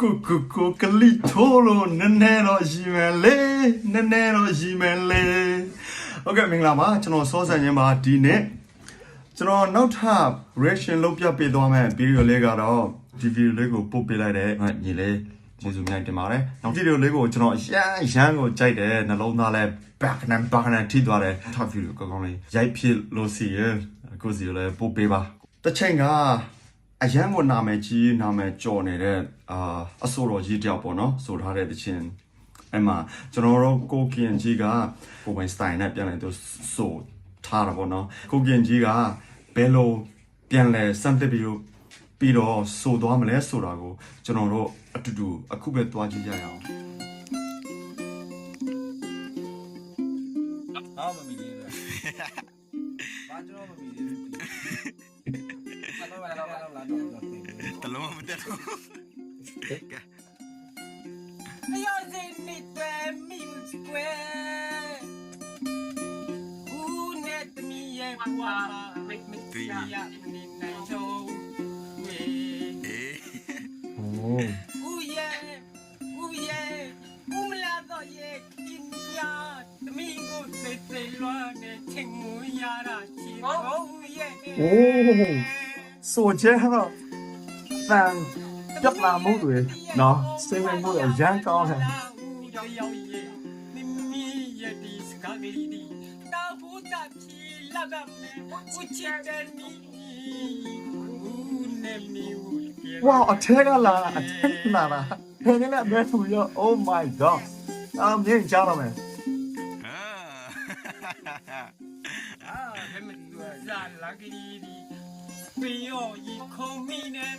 ကိုကိုကိုကလီထိုးလို့နည်းနည်းတော့ရှိမယ်လေနည်းနည်းတော့ရှိမယ်လေဟုတ်ကဲ့မင်္ဂလာပါကျွန်တော်စောစံချင်းပါဒီနေ့ကျွန်တော်နောက်ထပ် reaction လုပ်ပြပေးသွားမယ်ဗီဒီယိုလေးကတော့ဒီဗီဒီယိုလေးကိုပို့ပေးလိုက်တဲ့ညီလေးကျေးဇူးများတင်ပါတယ်နောက်ဗီဒီယိုလေးကိုကျွန်တော်အရန်အရန်ကိုကြိုက်တယ်နှလုံးသားလဲ back and back and ထိသွားတယ်ထပ်ဗီဒီယိုကောင်းကောင်းလေးရိုက်ဖြစ်လို့စီရကိုစီလည်းပို့ပေးပါတစ်ချိန်က အရန်ကိုနာမည်ကြီးနာမည်ကျော်နေတဲ့အာအဆိုတော်ကြီးတယောက်ပေါ့နော်ဆိုထားတဲ့တခြင်းအဲ့မှာကျွန်တော်တို့ကိုကင်ကြီးကကိုပိုင်စတိုင်နဲ့ပြန်လဲသူဆိုထားတာပေါ့နော်ကိုကင်ကြီးကဘယ်လိုပြန်လဲစမ်းသစ်ပြီးတော့ပြီးတော့ဆိုသွားမလဲဆိုတာကိုကျွန်တော်တို့အတူတူအခုပဲတွားကြည့်ကြရအောင်အော်မမီလေးပဲဘာကျွန်တော်မမီလေးပဲအဲ့တော့လာလာလာ တော့တလုံးမတက်တော့ Yo se ni te mi sque Unet mi e kwa Mek mi ya ni na cho We အေး Uye Uye Umla do ye kin ya Mi go se se lo ne ching mu ya ra chi Oh ye ဆိုချဲတော့ဖန်ပြတ်လာမှုတွေနော်စိတ်ဝင်မှုတွေရန်ကောင်းတယ်ရောက်ရောက်ရဲ့မိမိရဲ့ဒီစကားလေးဒီတာဘူးတာချီလာကမဲဦးချစ်တဲ့နီဦးနေမီဦးကေဝါအထက်ကလာအထက်ကလာတာဖယ်နေနဲ့ဘယ်သူရော Oh my god အမင်းကြားတော့မယ်အာအာဘယ်မဒီက လာလာကလေးဒီပြေယောဤခုံမီနဲ့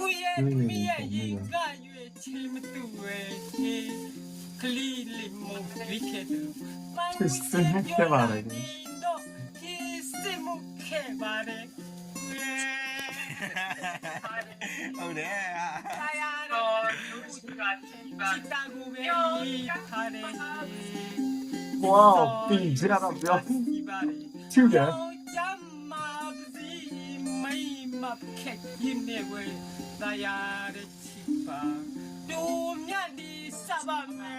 ဦးရဲ့မိရဲ့ရင်ကရွေချီမတူရဲ့ကလီလီမိုလိခေတူ Kissimo che vale. ဟုတ်တယ် Ayano, Chicago be hare. ဝါ map kek yine we dayare chipa. Do mya di sabame.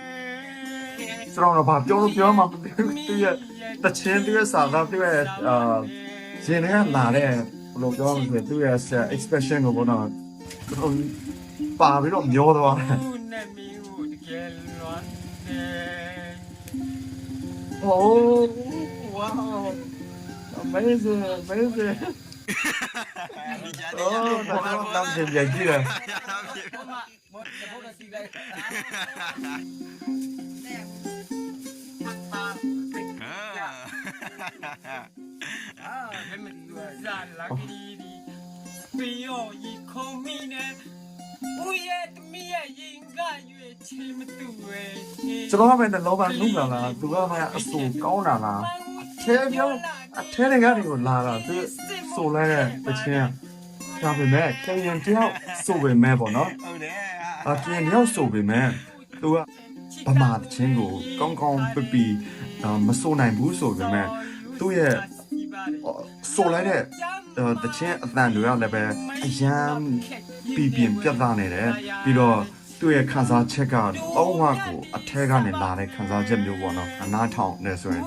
ကျွန်တော်တော့ဘာပြောလို့ပြောမှမသိဘူးသူရဲ့တချင်းသူရဲ့စာသားသူရဲ့အာရှင်တွေကလာတဲ့ဘယ်လိုပြောမလဲသူရဲ့ expression ကိုဘောတော့ပါပြီးတော့မျောသွားတယ် Une mi ud gelwane. Oh, wow. Amazing, amazing. ဒီကြားဒီကြားတော့ဘာလို့တမ်းပြန်ပြန်ကြည့်လဲဘုမဘုမဘုမစီလိုက်အာဟဲ့မဒီကဇာလာကီဒီပီယောဤခုံမိနေဦးရဲ့တမီးရဲ့ရင်ကရွေချေမတူပဲကျွန်တော်ကပဲလောဘနှုတ်လာလားသူကမှအဆူကောင်းတာလားအထဲပြောင်းအထဲတွေကနေကိုလာတာသူ ဆိုလဲတဲ့တချင်းဒါပေမဲ့ကျန်တယောက်ဆိုပေမဲ့ပေါ့နော်ဟုတ်တယ်အကျန်တယောက်ဆိုပေမဲ့သူကဗမာတချင်းကိုကောင်းကောင်းပပီမဆိုနိုင်ဘူးဆိုပေမဲ့သူ့ရဲ့ဆိုလိုက်တဲ့တချင်းအတန်တွေကလည်းပဲအယမ်းပြည်ပြင်ပြတ်သားနေတယ်ပြီးတော့သူ့ရဲ့ခန်းစားချက်ကတော့ဝကိုအထက်ကနေလာတဲ့ခန်းစားချက်မျိုးပေါ့နော်အနားထောင်နေဆိုရင်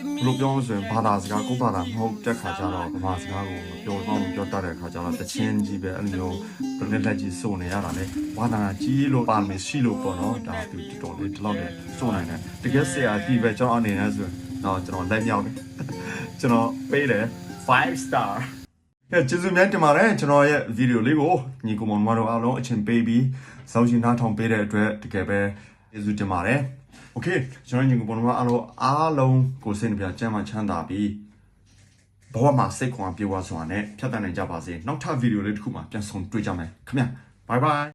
ဘယ်လိုပြောလို့ဆိုရင်ဘာသာစကားကိုဘာသာမဟုတ်တဲ့ခါကျတော့ဗမာစကားကိုပြောတော့ပြောတတ်တဲ့ခါကျတော့တချင်းကြီးပဲအဲ့လိုမျိုးပြလက်လက်ကြီးစုံနေရတာလေဘာသာကြီးလို့ပါမယ်ရှိလို့ပေါ့နော်ဒါသူတော်လေးဒီလောက်နဲ့စုံနိုင်တယ်တကယ်ဆရာကြီးပဲကျွန်တော်အနေနဲ့ဆိုရင်တော့ကျွန်တော်လက်မြောက်တယ်ကျွန်တော်ပေးတယ်5 star ကဲကျေးဇူးများတင်ပါတယ်ကျွန်တော်ရဲ့ဗီဒီယိုလေးကိုညီကောင်မောင်တို့အားလုံးအချင်းပေးပြီးစောင့်ရှင်းနားထောင်ပေးတဲ့အတွက်တကယ်ပဲကျေးဇူးတင်ပါတယ် โอเคကျွန်တော်ညီကောင်မောင်တို့အားလုံးအားလုံးကိုစိတ်နှပြချမ်းသာချမ်းသာပြီးဘဝမှာစိတ်ခွန်ပြေဝစွာနဲ့ဖြတ်သန်းနိုင်ကြပါစေနောက်ထပ်ဗီဒီယိုလေးတစ်ခုမှာပြန်ဆုံတွေ့ကြမယ်ခင်ဗျ bye bye